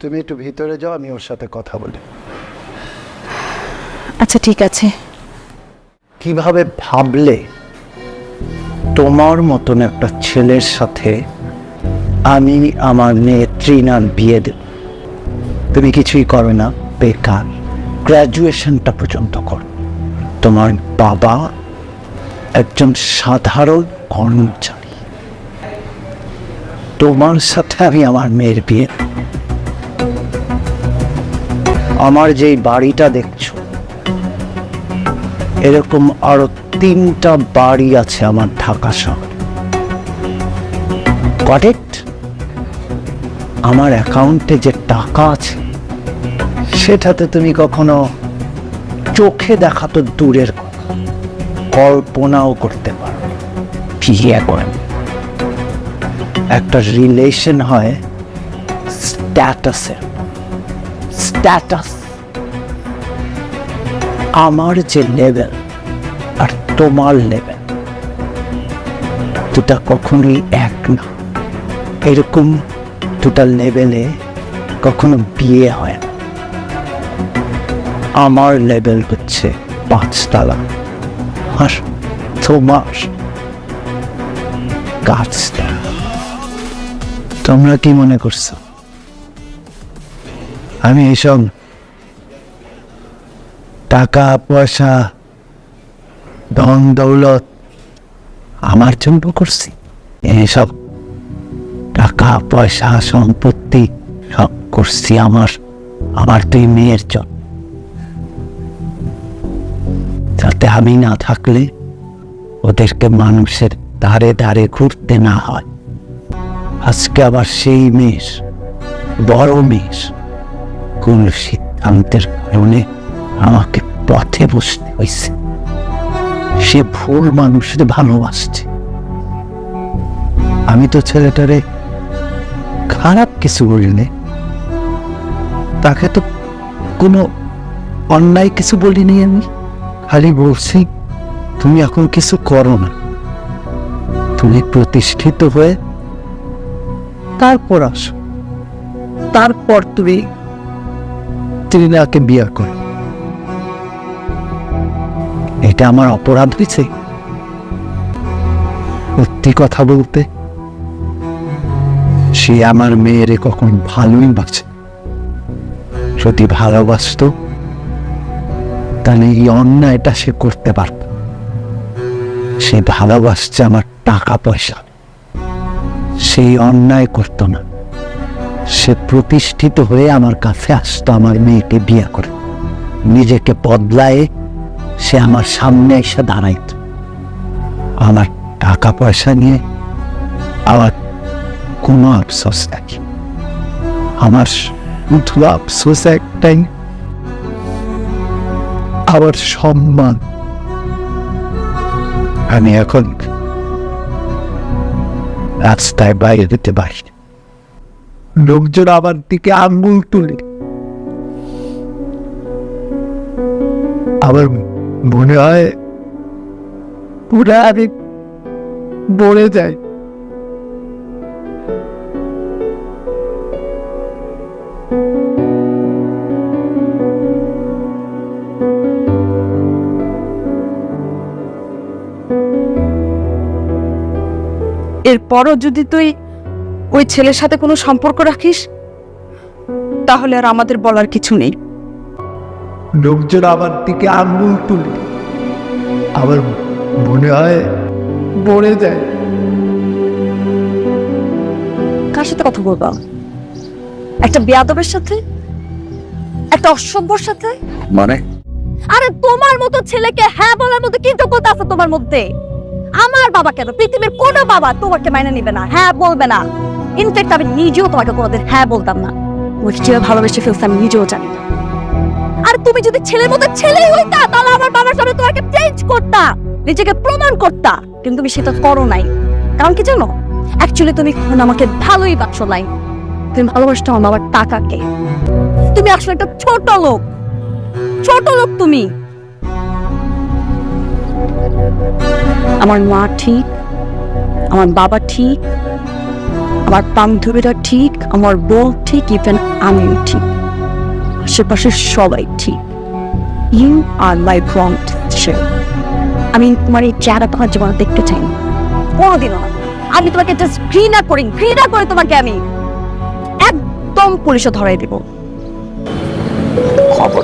তুমি একটু ভিতরে যাও আমি ওর সাথে কথা বলি। আচ্ছা ঠিক আছে। কীভাবে ভাবলে তোমার মতন একটা ছেলের সাথে আমি আমার মেয়ে বিয়ে দেব? তুমি কিছুই করো না বেকার। গ্র্যাজুয়েশনটা পর্যন্ত করো। তোমার বাবা একজন সাধারণ কর্মচারী। তোমার সাথে আমি আমার মেয়ের বিয়ে। আমার যেই বাড়িটা দেখছ, এরকম আরও তিনটা বাড়ি আছে আমার ঢাকা শহরে। কারেক্ট আমার অ্যাকাউন্টে যে টাকা আছে, সেটাতে তুমি কখনো চোখে দেখা তো দূরের কল্পনাও করতে পারো। বিয়ে করেন? একটা রিলেশন হয় স্ট্যাটাসের স্ট্যাটাস আমার যে লেভেল আর তোমার লেভেল দুটা কখনোই এক না। এরকম দুটা লেভেলে কখনো বিয়ে হয় না। আমার লেভেল হচ্ছে পাঁচতলা। আর তোমার গাছতলা। তোমরা কি মনে করছ? আমি এইসব টাকা পয়সা ধন দৌলত আমার জন্য করছি। এসব টাকা পয়সা, সম্পত্তি সব করছি আমার আমার দুই মেয়ের জন্য। যাতে আমি না থাকলে ওদেরকে মানুষের ধারে ধারে ঘুরতে না হয়। আজকে আবার সেই মেয়ের, বড় মেয়ের কোন সিদ্ধান্তের কারণে আমাকে পথে বসতে হয়েছে? সে ভুল মানুষের ভালোবাসছে। আমি তো ছেলেটারে খারাপ কিছু বলিনি। তাকে তো কোনো অন্যায় কিছু বলিনি আমি। খালি বলছি, তুমি এখন কিছু করো না। তুমি প্রতিষ্ঠিত হয়ে তারপর আসো। তারপর তুমি ত্রিনাকে বিয়ে করো। এটা আমার অপরাধ হয়েছে। সত্যি কথা বলতে, সে আমার মেয়েরে কখন ভালোই বাঁচে। যদি ভালোবাসতো, তাহলে এই অন্যায়টা সে করতে পারত। সে ভালোবাসছে আমার টাকা পয়সা সেই অন্যায় করতো না। সে প্রতিষ্ঠিত হয়ে আমার কাছে আসতো, আমার মেয়েকে বিয়ে করে। নিজেকে বদলায় সে আমার সামনে এসে দাঁড়াইত। আমার টাকা পয়সা নিয়ে আমার কোনো আফসোস নেই। আমার শুধু আফসোস একটাই, আমার সম্মান। আমি এখন রাস্তায় বাইরে দিতে পারি। লোকজন আমার দিকে আঙ্গুল তুলে। আবার মনে হয় পুরা আমি মরে যাই। এরপরও যদি তুই ওই ছেলের সাথে কোনো সম্পর্ক রাখিস? তাহলে আর আমাদের বলার কিছু নেই। লোকজন আমার দিকে আঙ্গুল তুলে। আবার মনে হয় মরে যায়। কার সাথে কথা বলবা? একটা বেয়াদবের সাথে? একটা অসভ্যর সাথে? মানে? আরে তোমার মতো ছেলেকে হ্যাঁ বলার মতো কি যোগ্যতা আছে তোমার মধ্যে? আমার বাবা কেন? পৃথিবীর কোনো বাবা তোমাকে মাইনে নিবে না হ্যাঁ বলবে না। ইনফ্যাক্ট আমি নিজেও তোমাকে কোনোদিন হ্যাঁ বলতাম না। যে ভালোবেসে ফেলছে আমি নিজেও জানি না। আর তুমি যদি ছেলের মতো ছেলেই হইতা তাহলে আমার বাবার সামনে তোমাকে চেঞ্জ করতা নিজেকে প্রমাণ করতা। কিন্তু তুমি সেটা করো নাই। কারণ কি জানো? অ্যাকচুয়ালি তুমি আমাকে ভালোই বাসো নাই। তুমি ভালোবাসতো আমার বাবার টাকাকে তুমি আসলে একটা ছোট লোক। ছোট লোক তুমি। আমার মা ঠিক, আমার বাবা ঠিক, আমার বান্ধবীরা ঠিক, আমার বউ ঠিক ইভেন আমিও ঠিক। আশেপাশে সবাই ঠিক। ইউ আর মাই ফ্রন্ট আমি তোমার এই চেহারা তোমার জীবনে দেখতে চাই কোনোদিনও না। আমি তোমাকে জাস্ট ঘৃণা করি, ঘৃণা করে তোমাকে আমি একদম পুলিশে ধরাই দেব। খবর